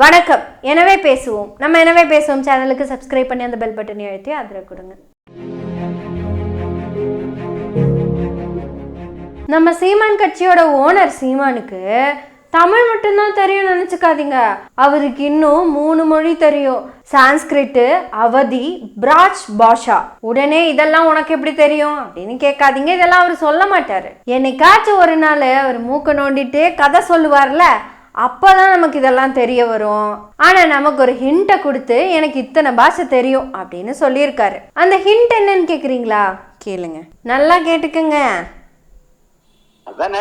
வணக்கம். எனவே பேசுவோம். நம்ம எனவே பேசுவோம். சேனலுக்கு சப்ஸ்கிரைப் பண்ணி அந்த பெல் பட்டனை அழுத்தி ஆதரவு கொடுங்க. நம்ம சீமான் கட்சியோட ஓனர் சீமானுக்கு தமிழ் மட்டும்தான் தெரியும் நினச்சிக்காதீங்க. அவருக்கு இன்னும் மூணு மொழி தெரியும். சான்ஸ்கிரிட்டு அவதி பிராஜ் பாஷா. உடனே இதெல்லாம் உனக்கு எப்படி தெரியும்? அப்படின்னு கேட்காதீங்க. இதெல்லாம் அவர் சொல்ல மாட்டாரு. என்னைக்காச்சும் ஒரு நாள் அவர் மூக்க நோண்டிட்டு கதை சொல்லுவார்ல அப்போதான் நமக்கு இதெல்லாம் தெரிய வரும். ஆனா நமக்கு ஒரு ஹிண்ட்டை கொடுத்து எனக்கு இத்தனை பாஷை தெரியும் அப்படின்னு சொல்லியிருக்காரு. அந்த ஹிண்ட் என்னன்னு கேக்குறீங்களா? கேளுங்க. நல்லா கேட்டுக்கங்க. அதானே?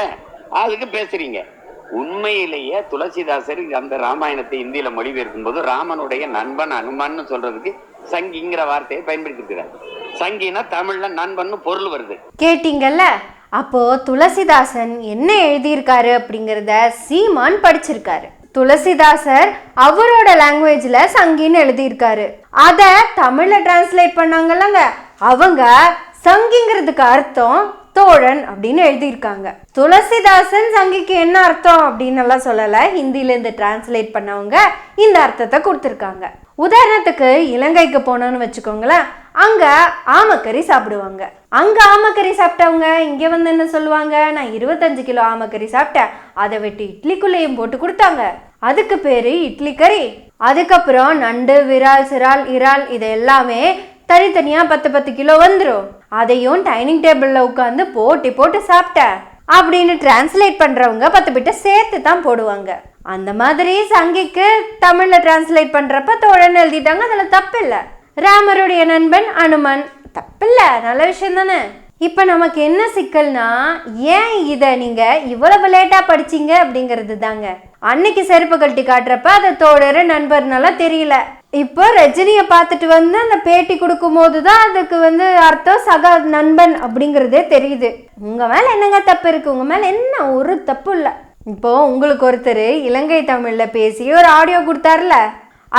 அதுக்கு பேசுறீங்க. உண்மையிலேயே துளசிதாசர் அந்த ராமாயணத்தை இந்தியில மொழிபெயர்க்கும் போது ராமனுடைய நண்பன் அனுமான்னு சொல்றதுக்கு சங்கிங்கிற வார்த்தையை பயன்படுத்திருக்கிறார். சங்கினா தமிழ்ல நண்பன்னு பொருள் வருது. கேட்டீங்கல்ல? அப்போது துளசிதாசன் என்ன எழுதியிருக்காரு அப்படிங்கிறத சீமான் படிச்சிருக்காரு. துளசிதாசர் அவரோட லாங்குவேஜில் சங்கின்னு எழுதியிருக்காரு. அதை தமிழில் டிரான்ஸ்லேட் பண்ணாங்கல்லங்க. அவங்க சங்கிங்கிறதுக்கு அர்த்தம் தோழன் அப்படின்னு எழுதியிருக்காங்க. துளசிதாசன் சங்கிக்கு என்ன அர்த்தம் அப்படின்னு எல்லாம் சொல்லலை. ஹிந்திலேருந்து டிரான்ஸ்லேட் பண்ணவங்க இந்த அர்த்தத்தை கொடுத்துருக்காங்க. உதாரணத்துக்கு இலங்கைக்கு போனோம்னு வச்சுக்கோங்களேன். அங்கே ஆமக்கறி சாப்பிடுவாங்க. அங்கே ஆமக்கறி சாப்பிட்டவங்க இங்கே வந்து என்ன சொல்லுவாங்க? நான் இருபத்தஞ்சு கிலோ ஆமக்கறி சாப்பிட்டேன். அதை வெட்டி இட்லிக்குள்ளேயும் போட்டு கொடுத்தாங்க. அதுக்கு பேர் இட்லி கறி. அதுக்கப்புறம் நண்டு விரால் சிரால் இறால் இது எல்லாமே தனித்தனியாக பத்து பத்து கிலோ வந்துடும் அதையும் டைனிங் டேபிளில் உட்காந்து போட்டி போட்டு சாப்பிட்டேன். அப்படின்னு டிரான்ஸ்லேட் பண்ணுறவங்க பத்து பிட்ட சேர்த்து தான் போடுவாங்க. அந்த மாதிரி சங்கிக்கு தமிழில் டிரான்ஸ்லேட் பண்ணுறப்ப தோழன் எழுதிட்டாங்க அதில் தப்பு ராமருடைய நண்பன் அனுமன். தப்பில்லை நல்ல விஷயம் தானே. இப்போ நமக்கு என்ன சிக்கல்னா ஏன் இதை நீங்கள் இவ்வளவு லேட்டாக படிச்சீங்க அப்படிங்கிறது தாங்க. அன்னைக்கு செருப்பு கழட்டி காட்டுறப்ப அதை தோழர் நண்பர்னால தெரியல. இப்போ ரஜினியை பார்த்துட்டு வந்து அந்த பேட்டி கொடுக்கும்போது தான் அதுக்கு வந்து அர்த்தம் சக நண்பன் அப்படிங்கிறதே தெரியுது. உங்கள் மேலே என்னங்க தப்பு இருக்குது உங்கள் மேலே என்ன ஒரு தப்பு இல்லை. இப்போ உங்களுக்கு ஒருத்தர் இலங்கை தமிழில் பேசி ஒரு ஆடியோ கொடுத்தாருல?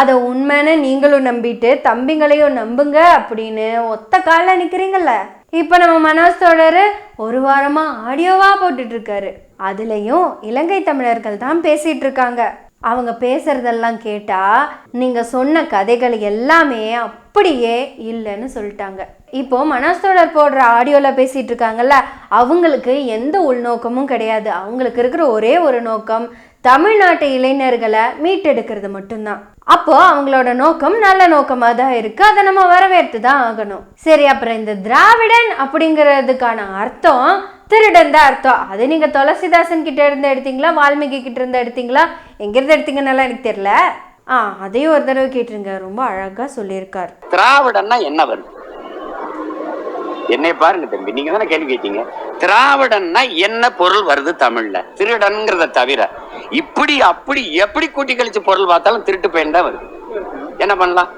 அதை உண்மைன்னு நீங்களும் நம்பிட்டு தம்பிங்களையும் நம்புங்க அப்படின்னு ஒத்த காலில் நிற்கிறீங்கல்ல இப்போ நம்ம மனோஜ் தொடர் ஒரு வாரமாக ஆடியோவாக போட்டுட்ருக்காரு. அதுலேயும் இலங்கை தமிழர்கள் தான் பேசிகிட்டு இருக்காங்க அவங்க பேசுறதெல்லாம் கேட்டால் நீங்கள் சொன்ன கதைகள் எல்லாமே அப்படியே இல்லைன்னு சொல்லிட்டாங்க. இப்போ மனோஸ்தோடர் போடுற ஆடியோல பேசிட்டு இருக்காங்கல்ல அவங்களுக்கு எந்த உள்நோக்கமும் கிடையாது. அவங்களுக்கு இருக்கிற ஒரே ஒரு நோக்கம் தமிழ்நாட்டு இளைஞர்களை மீட்டெடுக்கிறது மட்டும்தான். அப்போ அவங்களோட நோக்கம் நல்ல நோக்கமாக தான் இருக்கு. அதை நம்ம வரவேற்று தான் ஆகணும். சரி அப்புறம் இந்த திராவிடன் அப்படிங்கிறதுக்கான அர்த்தம் திருடன் தான் அர்த்தம். அது நீங்க துளசிதாசன் கிட்ட இருந்து எடுத்தீங்களா வால்மீகி கிட்ட இருந்து எடுத்தீங்களா? எங்கிருந்து எடுத்தீங்கன்னு எனக்கு தெரியல. ஆ அதையும் ஒரு தடவை கேட்டுருங்க. ரொம்ப அழகா சொல்லியிருக்கார். திராவிடன்னா என்ன வருது? என்னை பாருங்க தம்பி நீங்க தானே கேள்வி கேட்டீங்க? திராவிடன்னா என்ன பொருள் வருது தமிழ்ல? திருடன்கிறத தவிர இப்படி அப்படி எப்படி கூட்டி கழிச்சு பொருள் பார்த்தாலும் திருட்டு பையன் தான் வருது. என்ன பண்ணலாம்?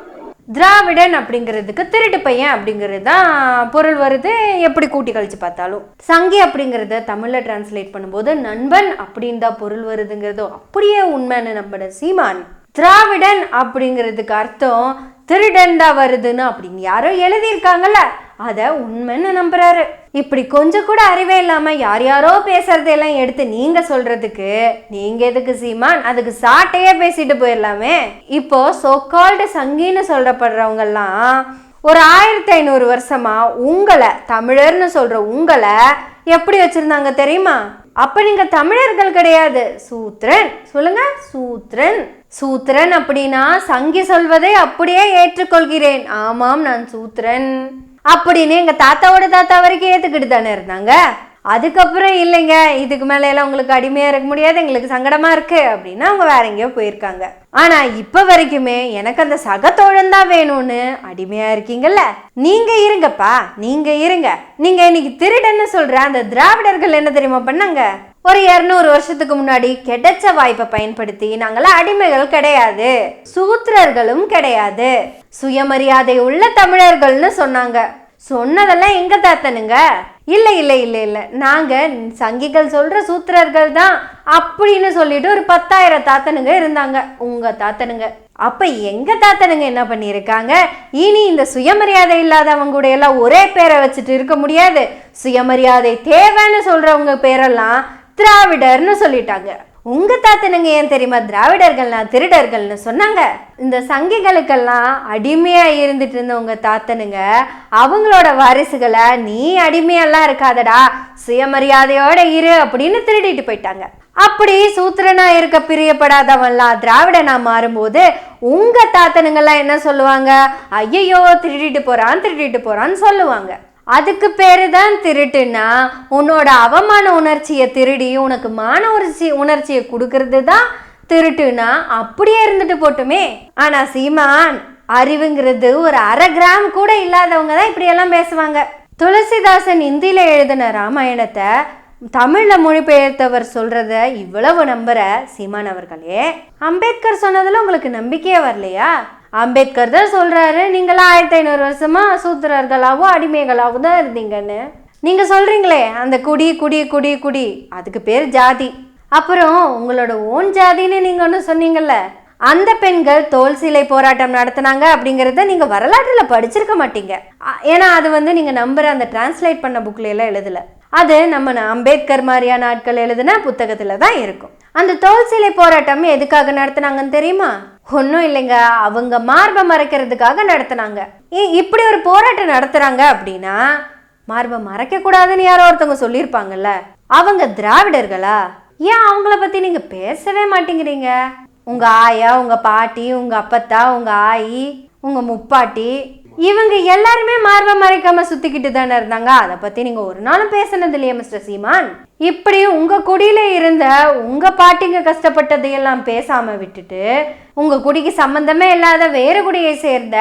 திராவிடன் அப்படிங்கிறதுக்கு திருட்டு பையன் அப்படிங்கிறது தான் பொருள் வருது எப்படி கூட்டி கழிச்சு பார்த்தாலும். சங்கி அப்படிங்கிறத தமிழில் டிரான்ஸ்லேட் பண்ணும்போது நண்பன் அப்படின்னு தான் பொருள் வருதுங்கிறதோ அப்படியே உண்மைன்னு நம்மட சீமான். திராவிடன் அப்படிங்கிறதுக்கு அர்த்தம் திருடன் தான் வருதுன்னு அப்படின்னு யாரோ எழுதியிருக்காங்கல்ல. அதை உண்மைன்னு நம்புறாரு. இப்படி கொஞ்சம் கூட அறிவே இல்லாம யார் யாரோ பேசுறதையெல்லாம் எடுத்து நீங்க சொல்றதுக்கு நீங்க எதுக்கு சீமான்? அதுக்கு சாட்டையே பேசிட்டு போயிடலாமே. இப்போ சொக்கால்டு சங்கின்னு சொல்றப்படுறவங்கெல்லாம் ஒரு ஆயிரத்தி ஐநூறு வருஷமா உங்களை தமிழர்னு சொல்ற உங்களை எப்படி வச்சிருந்தாங்க தெரியுமா? அப்ப நீங்க தமிழர்கள் கிடையாது. சூத்ரன். சொல்லுங்க சூத்ரன். சூத்ரன் அப்படின்னா சங்கி சொல்வதை அப்படியே ஏற்றுக்கொள்கிறேன். ஆமாம் நான் சூத்ரன். அப்படின்னு எங்கள் தாத்தாவோட தாத்தா வரைக்கும் ஏற்றுக்கிட்டு தானே இருந்தாங்க. அதுக்கப்புறம் இல்லைங்க இதுக்கு மேலே எல்லாம் உங்களுக்கு அடிமையாக இருக்க முடியாது எங்களுக்கு சங்கடமாக இருக்குது அப்படின்னா அவங்க வேற எங்கேயோ போயிருக்காங்க. ஆனால் இப்போ வரைக்குமே எனக்கு அந்த சகத்தோழன் தான் வேணும்னு அடிமையாக இருக்கீங்கல்ல? நீங்கள் இருங்கப்பா நீங்கள் இருங்க. நீங்கள் இன்னைக்கு திருடன்னு சொல்கிற அந்த திராவிடர்கள் என்ன தெரியுமா பண்ணாங்க? ஒரு இரநூறு வருஷத்துக்கு முன்னாடி கிடைச்ச வாய்ப்பை பயன்படுத்தி நாங்களாம் அடிமைகள் கிடையாது சூத்திரர்களும் கிடையாது சுயமரியாதை உள்ள தமிழர்கள்னு சொன்னாங்க. சொன்னதெல்லாம் எங்க தாத்தனுங்க? இல்ல இல்ல இல்ல இல்ல. நாங்க சங்கிகள் சொல்ற சூத்திரர்கள் தான் அப்படின்னு சொல்லிட்டு ஒரு பத்தாயிரம் தாத்தனுங்க இருந்தாங்க. உங்க தாத்தனுங்க. அப்ப எங்க தாத்தனுங்க என்ன பண்ணியிருக்காங்க? இனி இந்த சுயமரியாதை இல்லாதவங்க கூட எல்லாம் ஒரே பேரை வச்சுட்டு இருக்க முடியாது. சுயமரியாதை தேவைன்னு சொல்றவங்க பேரெல்லாம் திராவிடர்னு சொல்லிட்டாங்க. உங்கள் தாத்தனுங்க ஏன் தெரியுமா? திராவிடர்கள்னா திருடர்கள்னு சொன்னாங்க. இந்த சங்கிகளுக்கெல்லாம் அடிமையாக இருந்துட்டு இருந்த உங்கள் தாத்தனுங்க அவங்களோட வாரிசுகளை நீ அடிமையெல்லாம் இருக்காதடா சுயமரியாதையோட இரு அப்படின்னு திருடிட்டு போயிட்டாங்க. அப்படி சூத்திரனா இருக்க பிரியப்படாதவன்லாம் திராவிடனா மாறும்போது உங்க தாத்தனுங்கெல்லாம் என்ன சொல்லுவாங்க? ஐயையோ திருடிட்டு போறான் திருடிட்டு போறான்னு சொல்லுவாங்க. அதுக்கு பேரு தான் திருட்டுன்னா உன்னோட அவமான உணர்ச்சியை திருடி உனக்கு மான உணர்ச்சி உணர்ச்சியை கொடுக்கறது தான் திருட்டுனா அப்படியே இருந்துட்டு போட்டுமே. ஆனா சீமான் அறிவுங்கிறது ஒரு அரை கிராம் கூட இல்லாதவங்க தான் இப்படியெல்லாம் பேசுவாங்க. துளசிதாசன் இந்தியில எழுதின ராமாயணத்தை தமிழ்ல மொழிபெயர்த்தவர் சொல்றத இவ்வளவு நம்புற சீமான் அவர்களே அம்பேத்கர் சொன்னதுல உங்களுக்கு நம்பிக்கையே வரலையா? அம்பேத்கர் தான் சொல்கிறாரு நீங்களாம் ஆயிரத்தி ஐநூறு வருஷமாக சூத்திரர்களாகவும் அடிமைகளாகவும் தான் இருந்தீங்கன்னு. நீங்கள் சொல்கிறீங்களே அந்த குடி குடி குடி குடி. அதுக்கு பேர் ஜாதி. அப்புறம் உங்களோட ஓன் ஜாதின்னு நீங்கள் ஒன்று சொன்னீங்கல்ல அந்த பெண்கள் தோல் சிலை போராட்டம் நடத்தினாங்க அப்படிங்கிறத நீங்கள் வரலாற்றில் படிச்சிருக்க மாட்டீங்க. ஏன்னா அது வந்து நீங்கள் நம்புற அந்த டிரான்ஸ்லேட் பண்ண புக்லையெல்லாம் எழுதலை எழுதல. அது நம்ம அம்பேத்கர் மாதிரியான ஆட்கள் எழுதின புத்தகத்தில் தான் இருக்கும். அந்த தோல் சிலை போராட்டம் எதுக்காக நடத்துனாங்கன்னு தெரியுமா? ஒன்றும் இல்லைங்க. அவங்க மார்பை மறைக்கிறதுக்காக நடத்துனாங்க. இப்படி ஒரு போராட்டம் நடத்துகிறாங்க அப்படின்னா மார்பை மறைக்க கூடாதுன்னு யாரோ ஒருத்தவங்க சொல்லியிருப்பாங்கல்ல. அவங்க திராவிடர்களா? ஏன் அவங்கள பற்றி நீங்கள் பேசவே மாட்டேங்கிறீங்க? உங்கள் ஆயா உங்கள் பாட்டி உங்கள் அப்பத்தா உங்கள் ஆயி உங்கள் முப்பாட்டி இவங்க எல்லாருமே மார்பை மறைக்காம சுத்திக்கிட்டு தானே இருந்தாங்க. அதை பத்தி நீங்க ஒரு நாளும் பேசினது இல்லையா மிஸ்டர் சீமான். இப்படி உங்கள் குடியில் இருந்த உங்கள் பாட்டிங்க கஷ்டப்பட்டதையெல்லாம் பேசாமல் விட்டுட்டு உங்கள் குடிக்கு சம்மந்தமே இல்லாத வேறு குடியை சேர்ந்த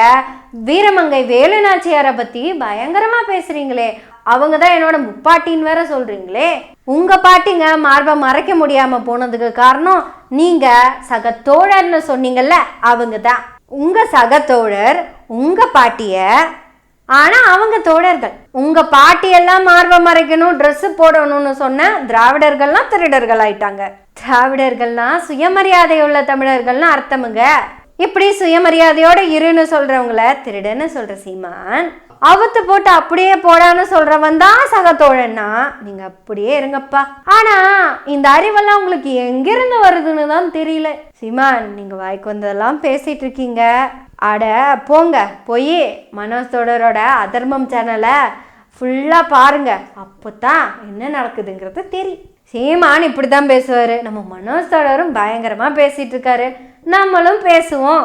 வீரமங்கை வேலுநாச்சியாரை பற்றி பயங்கரமாக பேசுகிறீங்களே அவங்க தான் என்னோட முப்பாட்டின்னு வேற சொல்கிறீங்களே உங்கள் பாட்டிங்க மார்பை மறைக்க முடியாமல் போனதுக்கு காரணம் நீங்கள் சக தோழர்னு சொன்னீங்கல்ல அவங்க தான். உங்கள் சக தோழர் பாட்டியை ஆனால் அவங்க தோழர்கள் உங்கள் பாட்டியெல்லாம் மார்பை மறைக்கணும் ட்ரெஸ்ஸு போடணும்னு சொன்ன திராவிடர்கள்லாம் திருடர்கள் ஆயிட்டாங்க. திராவிடர்கள்னா சுயமரியாதை உள்ள தமிழர்கள்னு அர்த்தமுங்க. இப்படி சுயமரியாதையோட இருன்னு சொல்றவங்கள திருடன்னு சொல்ற சீமான் அவத்து போட்டு அப்படியே போடான்னு சொல்றவன் தான் சகத்தோழன்னா நீங்க அப்படியே இருங்கப்பா. ஆனா இந்த அறிவெல்லாம் உங்களுக்கு எங்கிருந்து வருதுன்னு தான் தெரியல. சிமான் நீங்க வாய்க்கு வந்ததெல்லாம் பேசிட்டு இருக்கீங்க. அட போங்க போய் மனோஜ் தொடரோட அதர்மம் சேனலை ஃபுல்லாக பாருங்க. அப்போ தான் என்ன நடக்குதுங்கிறது தெரியும். சீமான் இப்படி தான் பேசுவார். நம்ம மனோஜ் தொடரும் பயங்கரமாக பேசிகிட்டு இருக்காரு. நம்மளும் பேசுவோம்.